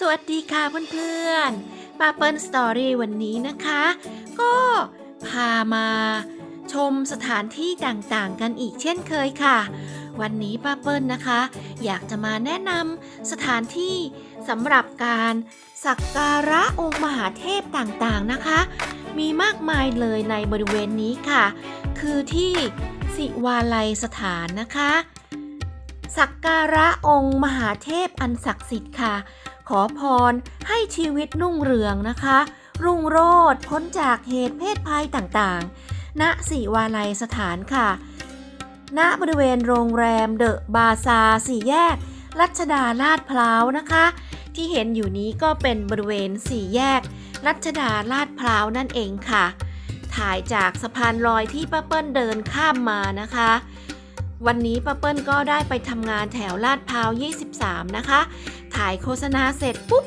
สวัสดีค่ะเพื่อนๆป้าเปิ้ลสตอรี่วันนี้นะคะ ก็พามาชมสถานที่ต่างๆ กันอีกเช่นเคยค่ะ วันนี้ป้าเปิ้ลนะคะ อยากจะมาแนะนำสถานที่สำหรับการสักการะองค์มหาเทพต่างๆนะคะ มีมากมายเลยในบริเวณนี้ค่ะ คือที่สิวาลัยสถานนะคะ สักการะองค์มหาเทพอันศักดิ์สิทธิ์ค่ะ ขอพรให้ชีวิตรุ่งเรืองนะคะ รุ่งโรจน์พ้นจากเหตุเพศภัยต่างๆ ณสิวาลัยสถานค่ะ ณบริเวณโรงแรมเดอะบาซาสี่แยก รัชดาลาดพร้าวนะคะ ที่เห็นอยู่นี้ก็เป็นบริเวณสี่แยก รัชดาลาดพร้าวนั่นเองค่ะ ถ่ายจากสะพานลอยที่ป้าเปิ้ลเดินข้ามมานะคะ วันนี้ป้าเปิ้ลก็ได้ไปทำงานแถวลาดพร้าว 23 นะคะ ถ่ายโฆษณาเสร็จปุ๊บ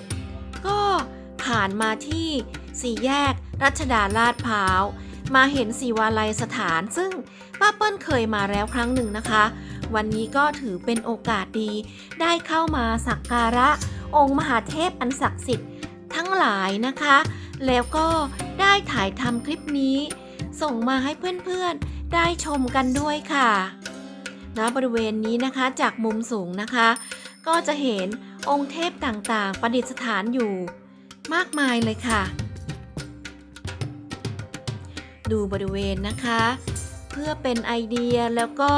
ก็ผ่านมาที่สี่แยก รัชดาลาดพร้าว มาเห็นสีวาลัยสถาน ซึ่งป้าเปิ้ลเคยมาแล้วครั้งหนึ่งนะคะ วันนี้ก็ถือเป็นโอกาสดี ได้เข้ามาสักการะ องค์มหาเทพอันศักดิ์สิทธิ์ทั้งหลายนะคะ แล้วก็ได้ถ่ายทำคลิปนี้ ส่งมาให้เพื่อนๆ ได้ชมกันด้วยค่ะ ณบริเวณนี้นะคะจากมุมสูงนะคะ ก็จะเห็นองค์เทพต่างๆ ประดิษฐานอยู่มากมายเลยค่ะ ดูบริเวณนะคะ เพื่อเป็นไอเดียแล้วก็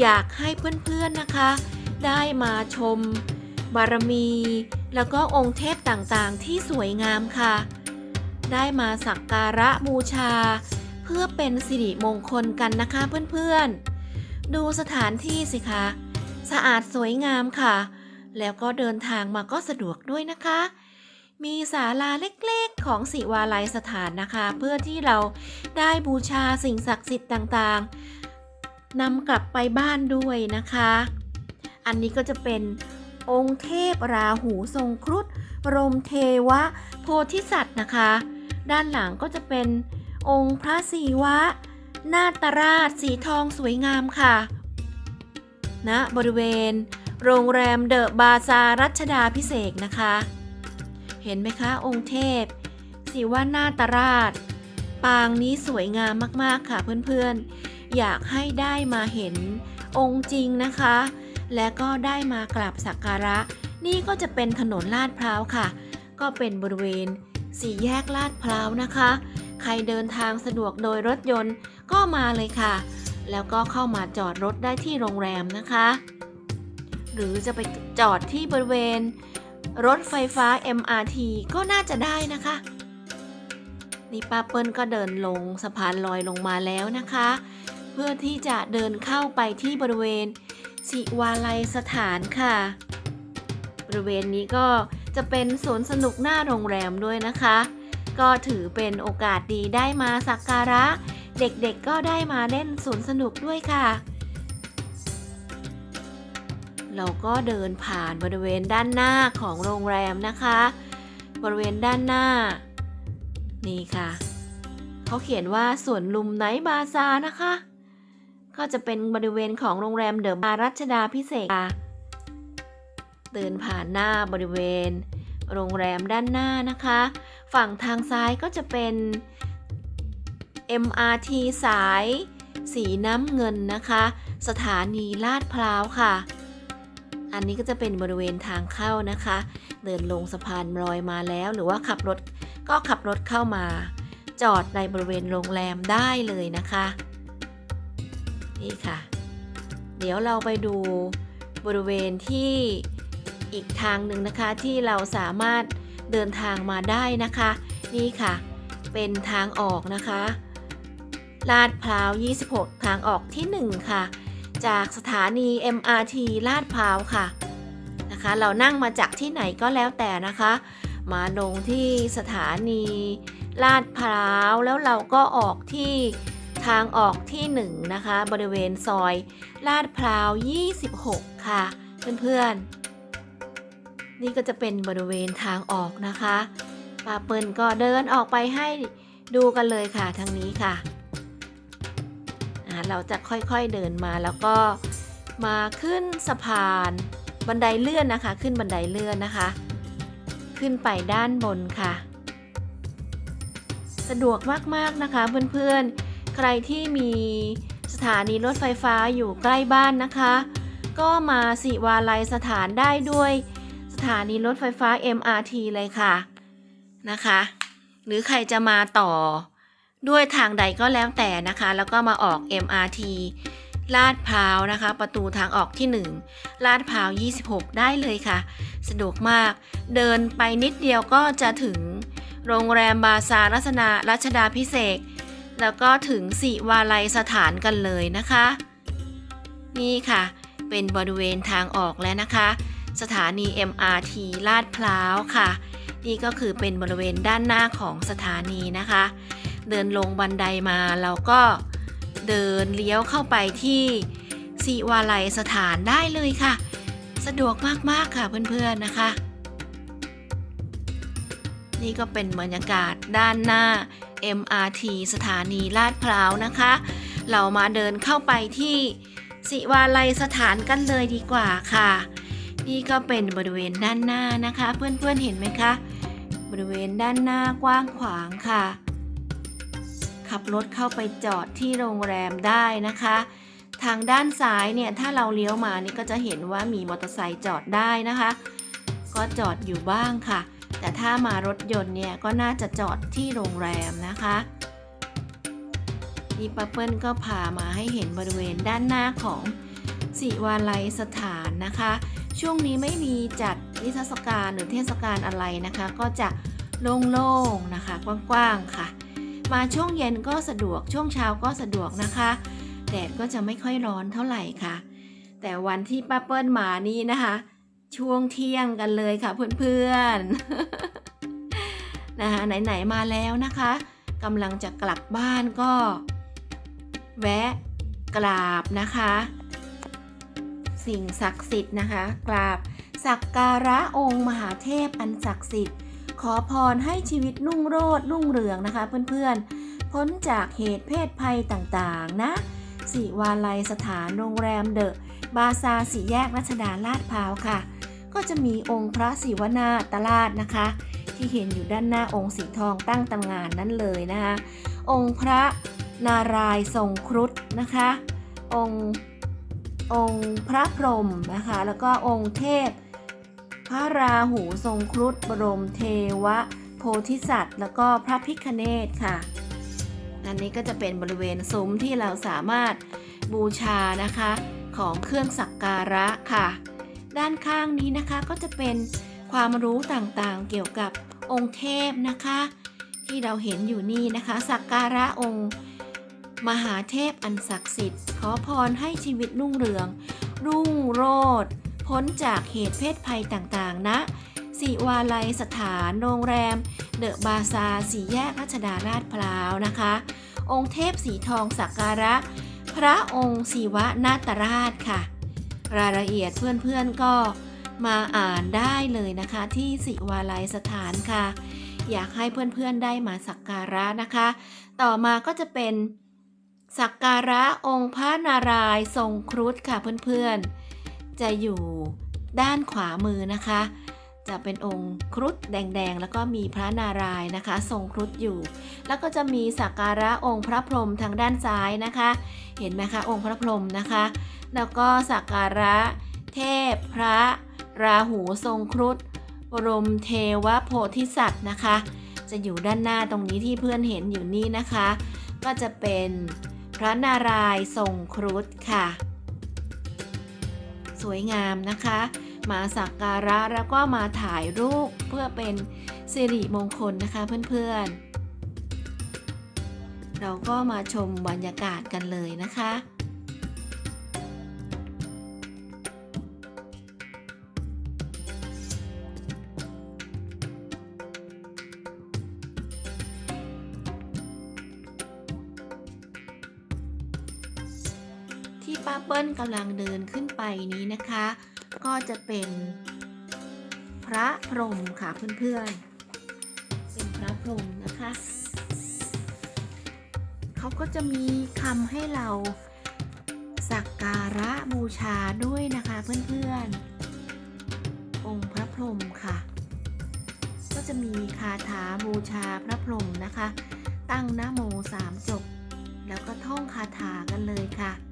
อยากให้เพื่อนๆนะคะ ได้มาชม บารมี แล้วก็องค์เทพต่างๆ ที่สวยงามค่ะ ได้มาสักการะบูชา เพื่อเป็นสิริมงคลกันนะคะเพื่อนๆ ดูสถานที่สิคะ สะอาดสวยงามค่ะ แล้วก็เดินทางมาก็สะดวกด้วยนะคะ มีศาลาเล็กๆ ของสิวาลัยสถานนะคะ เพื่อที่เราได้บูชาสิ่งศักดิ์สิทธิ์ต่างๆนำกลับไปบ้านด้วยนะคะ อันนี้ก็จะเป็นองค์เทพราหูทรงครุฑรมเทวะ โพธิสัตว์นะคะ ด้านหลังก็จะเป็นองค์พระศิวะ นาตราชสีทองสวยงามค่ะณบริเวณ โรงแรมเดอะบาซารัชดาพิเศษนะคะ เห็นไหมคะองค์เทพสีว่านาตราชปางนี้สวยงามมากๆค่ะเพื่อนๆ อยากให้ได้มาเห็นองค์จริงนะคะ และก็ได้มากราบสักการะ นี่ก็จะเป็นถนนลาดพร้าวค่ะ ก็เป็นบริเวณสี่แยกลาดพร้าวนะคะ ใครเดินทางสะดวกโดยรถยนต์ ก็มาเลยค่ะ แล้วก็เข้ามาจอดรถได้ที่โรงแรมนะคะ หรือจะไปจอดที่บริเวณ รถไฟฟ้า MRT ก็น่าจะได้นะคะนี่ป้าเปิ้ลก็เดินลงสะพานลอยลงมาแล้วนะคะ เพื่อที่จะเดินเข้าไปที่บริเวณสิวาลัยสถานค่ะ บริเวณนี้ก็จะเป็นสวนสนุกหน้าโรงแรมด้วยนะคะ ก็ถือเป็นโอกาสดีได้มาสักการะ เด็กๆก็ได้มาเล่นสวนสนุกด้วยค่ะ เราก็เดินผ่านบริเวณด้านหน้าของโรงแรมนะคะ บริเวณด้านหน้า นี่ค่ะ เขาเขียนว่าสวนลุมไนท์บาซานะคะ ก็จะเป็นบริเวณของโรงแรมเดอะบารัชดาพิเศษค่ะเดินผ่านหน้าบริเวณ โรงแรมด้านหน้านะคะ ฝั่งทางซ้ายก็จะเป็น MRT สาย สีน้ำเงินนะคะ สถานีลาดพร้าวค่ะ อันนี้ก็จะเป็นบริเวณทางเข้านะคะ เดินลงสะพานลอยมาแล้ว หรือว่าขับรถก็ขับรถเข้ามา จอดในบริเวณโรงแรมได้เลยนะคะ นี่ค่ะ เดี๋ยวเราไปดูบริเวณที่อีกทางหนึ่งนะคะที่เราสามารถเดินทางมาได้นะคะ นี่ค่ะ เป็นทางออกนะคะ ลาดพร้าว 26 ทางออกที่ 1 ค่ะ จากสถานี MRT ลาดพร้าวค่ะนะคะ เรานั่งมาจากที่ไหนก็แล้วแต่นะคะ มาลงที่สถานีลาดพร้าวแล้วเราก็ออกที่ทางออกที่ 1 นะคะ บริเวณซอย ลาดพร้าว 26 ค่ะ เพื่อนๆ นี่ก็จะเป็นบริเวณทางออกนะคะป้าเปิลก็เดินออกไปให้ดูกันเลยค่ะทางนี้ค่ะ เราจะค่อยๆเดินมาแล้วก็มาขึ้นสะพานบันไดเลื่อนนะคะ ขึ้นบันไดเลื่อนนะคะ ขึ้นไปด้านบนค่ะ สะดวกมากๆนะคะเพื่อนๆ ใครที่มีสถานีรถไฟฟ้าอยู่ใกล้บ้านนะคะ ก็มาสิวาลัยสถานได้ด้วยสถานีรถไฟฟ้า MRT เลยค่ะนะคะ หรือใครจะมาต่อ ด้วยทางใดก็แล้วแต่นะคะ แล้วก็มาออก MRT ลาดพร้าวนะคะ ประตูทางออกที่ 1 ลาดพร้าว 26 ได้เลยค่ะ สะดวกมาก เดินไปนิดเดียวก็จะถึงโรงแรมบาซารัศนารัชดาพิเศษแล้วก็ถึงสิวาลัยสถานกันเลยนะคะ นี่ค่ะ เป็นบริเวณทางออกแล้วนะคะ สถานี MRT ลาดพร้าวค่ะ นี่ก็คือเป็นบริเวณด้านหน้าของสถานีนะคะ เดินลงบันไดมาเราก็เดินเลี้ยวเข้าไปที่สิวาลัยสถานได้เลยค่ะ สะดวกมาก ๆ ค่ะเพื่อน ๆ นะคะ นี่ก็เป็นบรรยากาศด้านหน้า MRT สถานีลาดพร้าวนะคะ เรามาเดินเข้าไปที่สิวาลัยสถานกันเลยดีกว่าค่ะ นี่ก็เป็นบริเวณด้านหน้านะคะ เพื่อนๆเห็นไหมคะ บริเวณด้านหน้ากว้างขวางค่ะ ขับรถเข้าไปจอดที่โรงแรมได้นะคะ ทางด้านซ้ายเนี่ยถ้าเราเลี้ยวมานี่ก็จะเห็นว่ามีมอเตอร์ไซค์จอดได้นะคะ ก็จอดอยู่บ้างค่ะ แต่ถ้ามารถยนต์เนี่ยก็น่าจะจอดที่โรงแรมนะคะนี่ป้าเปิ้ลก็พามาให้เห็นบริเวณด้านหน้าของสิวาลัยสถานนะคะ ช่วงนี้ไม่มีจัดนิทรรศการหรือเทศกาลอะไรนะคะ ก็จะโล่งๆนะคะกว้างๆค่ะ มาช่วงเย็นก็สะดวกช่วงเช้าก็สะดวกนะคะ แดดก็จะไม่ค่อยร้อนเท่าไหร่ค่ะ แต่วันที่ป้าเปิ้ลมานี่นะคะ ช่วงเที่ยงกันเลยค่ะเพื่อนๆนะคะไหนๆมาแล้วนะคะกำลังจะกลับบ้านก็ แวะกราบนะคะ สิ่งศักดิ์สิทธิ์นะคะ กราบสักการะองค์มหาเทพอันศักดิ์สิทธิ์ ขอพรให้ชีวิตรุ่งโรจน์รุ่งเรืองนะคะเพื่อนๆ พ้นจากเหตุเพศภัยต่างๆ นะสิวาลัยสถานโรงแรมเดอะบาซาสี่แยกรัชดาลาดพร้าวค่ะ ก็จะมีองค์พระศิวนาตราชนะคะ ที่เห็นอยู่ด้านหน้าองค์สีทองตั้งตำงานนั้นเลยนะคะองค์พระนารายณ์ทรงครุฑนะคะ องค์องค์พระพรหมนะคะ แล้วก็องค์เทพ พระราหูทรงครุฑบรมเทวะ โพธิสัตว์ แล้วก็พระพิคเนตค่ะ อันนี้ก็จะเป็นบริเวณซุ้มที่เราสามารถบูชานะคะของเครื่องสักการะค่ะ ด้านข้างนี้นะคะก็จะเป็นความรู้ต่างๆเกี่ยวกับองค์เทพนะคะ ที่เราเห็นอยู่นี่นะคะสักการะองค์มหาเทพอันศักดิ์สิทธิ์ ขอพรให้ชีวิตรุ่งเรือง รุ่งโรจน์ พ้นจากเหตุเพศภัยต่างๆนะสิวาลัยสถานโรงแรม เดอะบาซาสี่แยกรัชดาราชพร้าวนะคะ องค์เทพสีทองสักการะ พระองค์ศิวะนาตราชค่ะ รายละเอียดเพื่อนๆก็มาอ่านได้เลยนะคะที่สิวาลัยสถานค่ะ อยากให้เพื่อนๆได้มาสักการะนะคะ ต่อมาก็จะเป็นสักการะองค์พระนารายณ์ทรงครุฑค่ะเพื่อนๆ จะอยู่ด้านขวามือนะคะ จะเป็นองค์ครุฑแดงๆ แล้วก็มีพระนารายณ์นะคะ ทรงครุฑอยู่ แล้วก็จะมีสักการะองค์พระพรหมทางด้านซ้ายนะคะ เห็นไหมคะองค์พระพรหมนะคะ แล้วก็สักการะเทพพระ ราหูทรงครุฑบรมเทวโพธิสัตว์นะคะ จะอยู่ด้านหน้าตรงนี้ที่เพื่อนเห็นอยู่นี่นะคะ ก็จะเป็นพระนารายณ์ทรงครุฑค่ะ สวยงามนะคะ มาสักการะแล้วก็มาถ่ายรูปเพื่อเป็นสิริมงคลนะคะเพื่อนๆ เราก็มาชมบรรยากาศกันเลยนะคะ กำลังเดินขึ้นไปนี้นะคะ ก็จะเป็น พระพรหมค่ะเพื่อนๆ เป็นพระพรหมนะคะเขาก็จะมีคำให้เราสักการะบูชาด้วยนะคะเพื่อนๆ องค์พระพรหมค่ะ ก็จะมีคาถาบูชาพระพรหมนะคะ ตั้งนะโมสามจบ แล้วก็ท่องคาถากันเลยค่ะ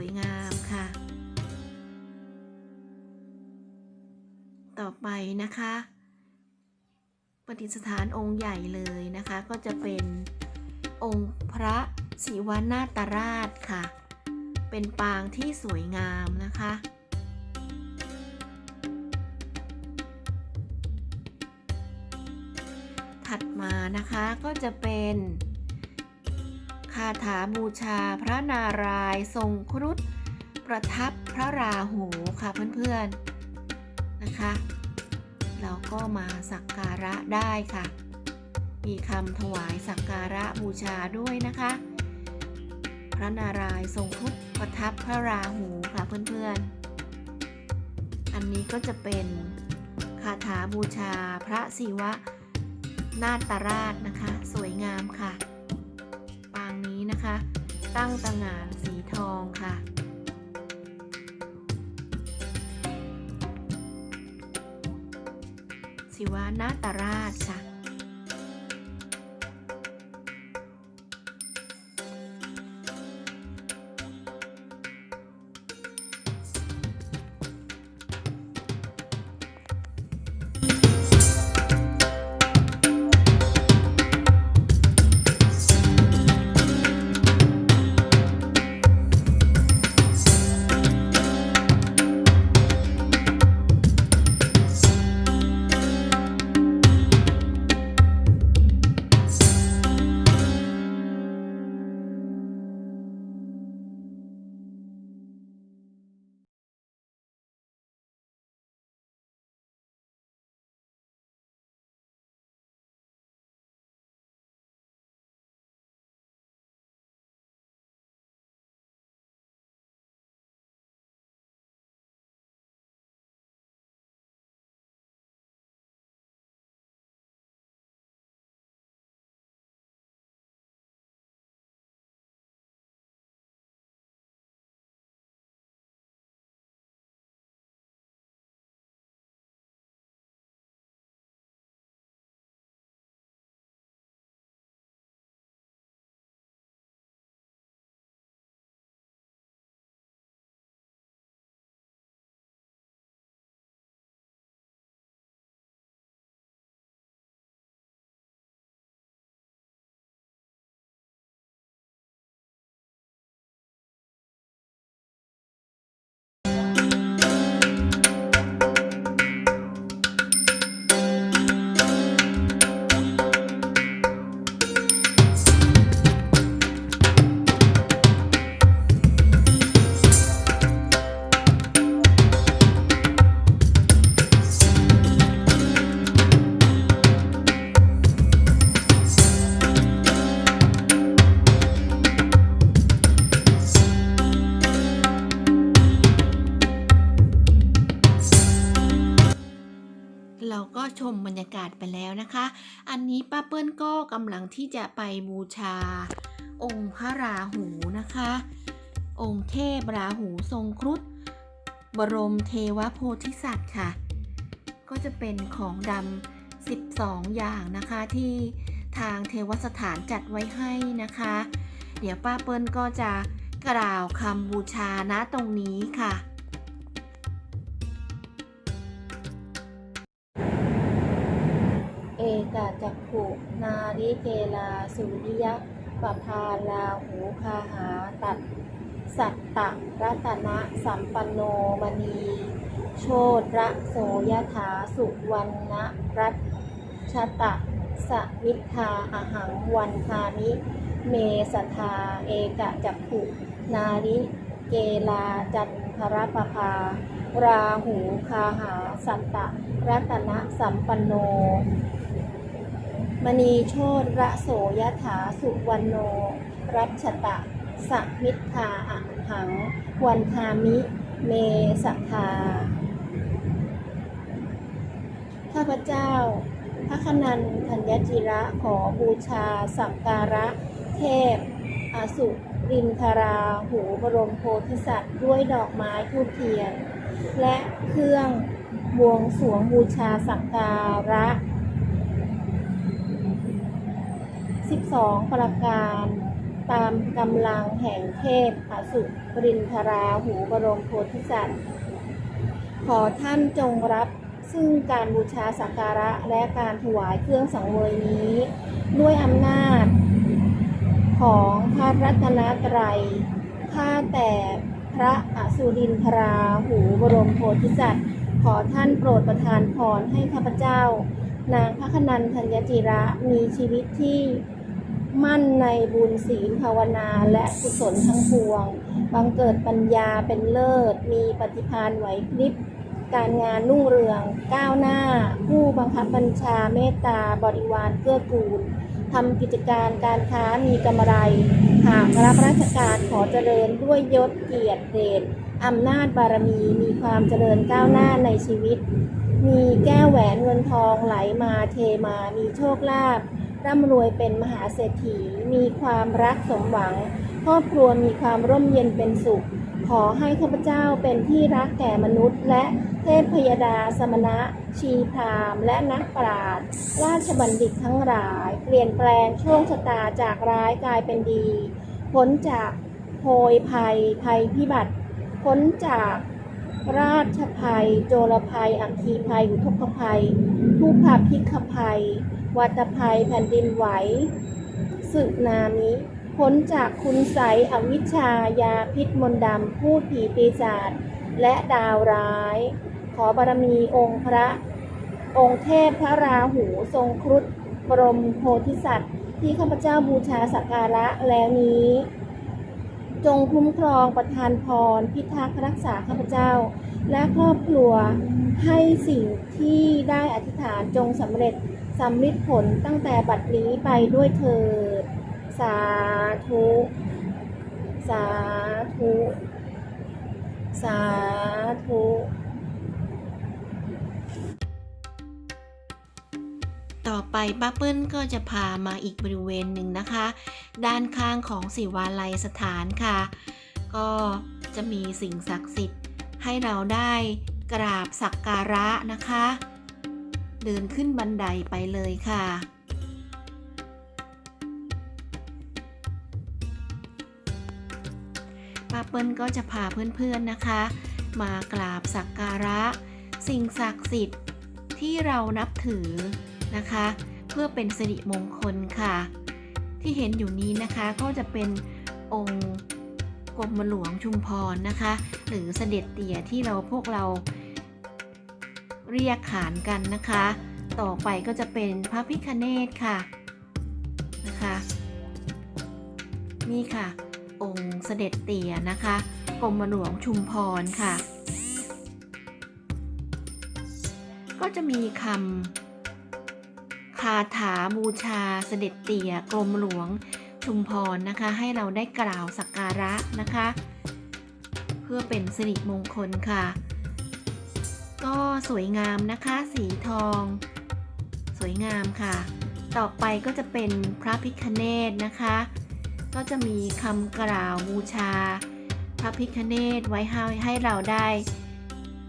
วยงามค่ะ ต่อไปนะคะปฏิสถานองค์ใหญ่เลยนะคะ ก็จะเป็นองค์พระศิวนาตราชค่ะ เป็นปางที่สวยงามนะคะ ถัดมานะคะก็จะเป็นาถาบูชาพระนารายณ์ทรงครุฑประทับพระราหูค่ะเพื่อนๆนะคะ เราก็มาสักการะได้ค่ะ มีคำถวายสักการะบูชาด้วยนะคะ พระนารายณ์ทรงครุฑประทับพระราหูค่ะเพื่อนๆ อันนี้ก็จะเป็นคาถาบูชาพระศิวะนาตราชนะคะ สวยงามค่ะ นี้นะคะ ตั้งตางานสีทองค่ะ ศิวานาตราชค่ะ ที่จะไปบูชา องค์พระราหูนะคะ องค์เทพราหูทรงครุฑบรมเทวโพธิสัตว์ค่ะ ก็จะเป็นของดำ 12 อย่างนะคะที่ทางเทวสถานจัดไว้ให้นะคะ เดี๋ยวป้าเปิ้ลก็จะกล่าวคำบูชานะตรงนี้ค่ะ กาจักขุนาริเกลาสุริยะปภาลาหูคาหาตัด สัตตะรัตนะสัมปันโนมณีโชตระโสยถาสุวรรณรัตชตะสวิทาอาหังวันคานิเมสทาเอกจักขุนาริเกลาจันทรปภา ราหูคาหาสัตตะรัตนะสัมปันโน มณีโชตระโสยถาสุวรรณโน รัชตะสมิทธาอะหัง วันทามิ เมสทาข้าพเจ้าพระคนันธัญญจิระขอบูชา สักการะ เทพ อสุรินทรา หูบรมโพธิสัตว์ ด้วยดอกไม้ทูบเทียน และเครื่องบวงสวงบูชาสักการะ 12 ประการ ตามกำลังแห่งเทพอสุรินทราหูบรมโพธิสัตว์ ขอท่านจงรับซึ่งการบูชาสักการะและการถวายเครื่องสังเวยนี้ ด้วยอำนาจ ของพระรัตนตรัยข้าแต่พระอสุรินทราหูบรมโพธิสัตว์ ขอท่านโปรดประทานพรให้ข้าพเจ้า นางพระคนันธัญจิระมีชีวิตที่ มั่นในบุญศีลภาวนาและกุศลทั้งปวง บังเกิดปัญญาเป็นเลิศ มีปฏิภาณไหวพริบ การงานรุ่งเรือง ก้าวหน้า ผู้บังคับบัญชาเมตตาบริวารเกื้อกูลทำกิจการการค้ามีกำไร หากรับราชการขอเจริญด้วยยศเกียรติเดชอำนาจบารมีมีความเจริญก้าวหน้าในชีวิต มีแก้วแหวนเงินทองไหลมาเทมามีโชคลาภ ร่ำรวยเป็นมหาเศรษฐี มีความรักสมหวัง ครอบครัวมีความร่มเย็นเป็นสุข ขอให้ข้าพเจ้าเป็นที่รักแก่มนุษย์ และเทพพยดาสมณะ ชีพรามและนักปราชญ์ราชบัณฑิตทั้งหลาย เปลี่ยนแปลงช่วงชะตาจากร้ายกลายเป็นดี พ้นจากโพยภัย ภัยพิบัติ พ้นจากราชภัย โจรภัย อัคคีภัย อุทกภัยทุพพพิกภัย วัตภัยแผ่นดินไหวสึนามิพ้นจากคุณไสอวิชชายาพิษมนดำพูดผีปีศาจและดาวร้าย ขอบารมีองค์พระ องค์เทพพระราหูทรงครุฑบรมโพธิสัตว์ ที่ข้าพเจ้าบูชาสักการะแล้วนี้ จงคุ้มครองประทานพร พิทักษ์รักษาข้าพเจ้า และครอบครัวให้สิ่งที่ได้อธิษฐานจงสำเร็จ สำลิดผลตั้งแต่บัดนี้ไปด้วยเถิด สาธุ สาธุ สาธุต่อไปป้าเปิ้ลก็จะพามาอีกบริเวณหนึ่งนะคะ ด้านข้างของศิวาลัยสถานค่ะ ก็จะมีสิ่งศักดิ์สิทธิ์ให้เราได้กราบสักการะนะคะ เดินขึ้นบันไดไปเลยค่ะ ป้าเปิ้ลก็จะพาเพื่อนๆนะคะ มากราบสักการะ สิ่งศักดิ์สิทธิ์ที่เรานับถือนะคะ เพื่อเป็นสิริมงคลค่ะ ที่เห็นอยู่นี้นะคะก็จะเป็นองค์กรมหลวงชุมพรนะคะ หรือเสด็จเตี่ยที่เราพวกเรา เรียกขานกันนะคะ ต่อไปก็จะเป็นพระพิคเนตค่ะนะคะ นี่ค่ะ องค์เสด็จเตี่ยนะคะกรมหลวงชุมพรค่ะ ก็จะมีคำคาถาบูชาเสด็จเตี่ยกรมหลวงชุมพรนะคะ ให้เราได้กล่าวสักการะนะคะ เพื่อเป็นสิริมงคลค่ะ ก็สวยงามนะคะ สีทอง สวยงามค่ะ ต่อไปก็จะเป็นพระพิคเนตนะคะ ก็จะมีคำกล่าวบูชา พระพิคเนตไว้ให้ให้เราได้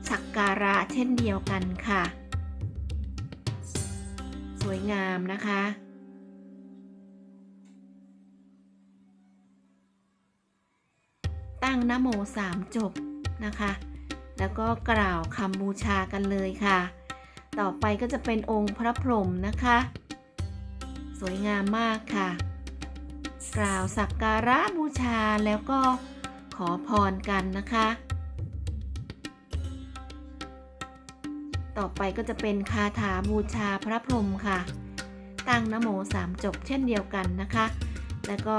สักการะเช่นเดียวกันค่ะ สวยงามนะคะตั้งนโมสามจบนะคะ แล้วก็กล่าวคำบูชากันเลยค่ะ ต่อไปก็จะเป็นองค์พระพรหมนะคะ สวยงามมากค่ะ กล่าวสักการะบูชาแล้วก็ขอพรกันนะคะ ต่อไปก็จะเป็นคาถาบูชาพระพรหมค่ะ ตั้งนโมสามจบเช่นเดียวกันนะคะ แล้วก็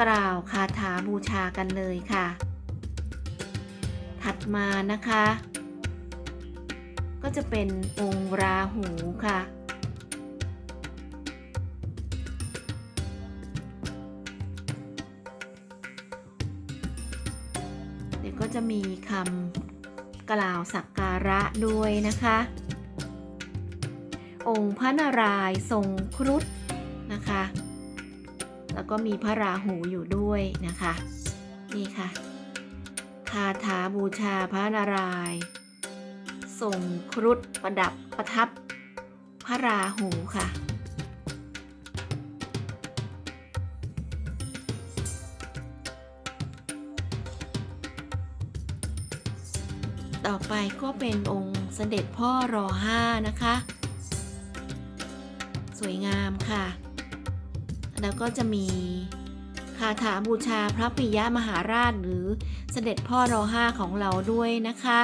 กล่าวคาถาบูชากันเลยค่ะ ถัดมานะคะ ก็จะเป็นองค์ราหูค่ะ เดี๋ยวก็จะมีคำกล่าวสักการะด้วยนะคะ องค์พระนารายณ์ทรงครุฑนะคะ แล้วก็มีพระราหูอยู่ด้วยนะคะ นี่ค่ะ คาถาบูชาพระนารายณ์ทรงครุฑประดับประทับ พระราหูค่ะ ต่อไปก็เป็นองค์เสด็จพ่อรอห้านะคะ สวยงามค่ะ แล้วก็จะมี คาถาบูชาพระปิยมหาราชหรือเสด็จพ่อรอห้าของเราด้วยนะคะ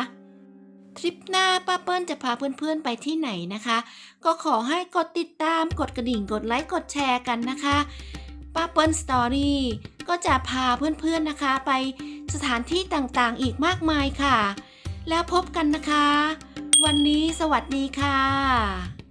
ทริปหน้าป้าเปิ้ลจะพาเพื่อนๆไปที่ไหนนะคะ ก็ขอให้กดติดตามกดกระดิ่งกดไลค์กดแชร์กันนะคะป้าเปิ้ลสตอรี่ก็จะพาเพื่อนๆนะคะ ไปสถานที่ต่างๆอีกมากมายค่ะ แล้วพบกันนะคะ วันนี้สวัสดีค่ะ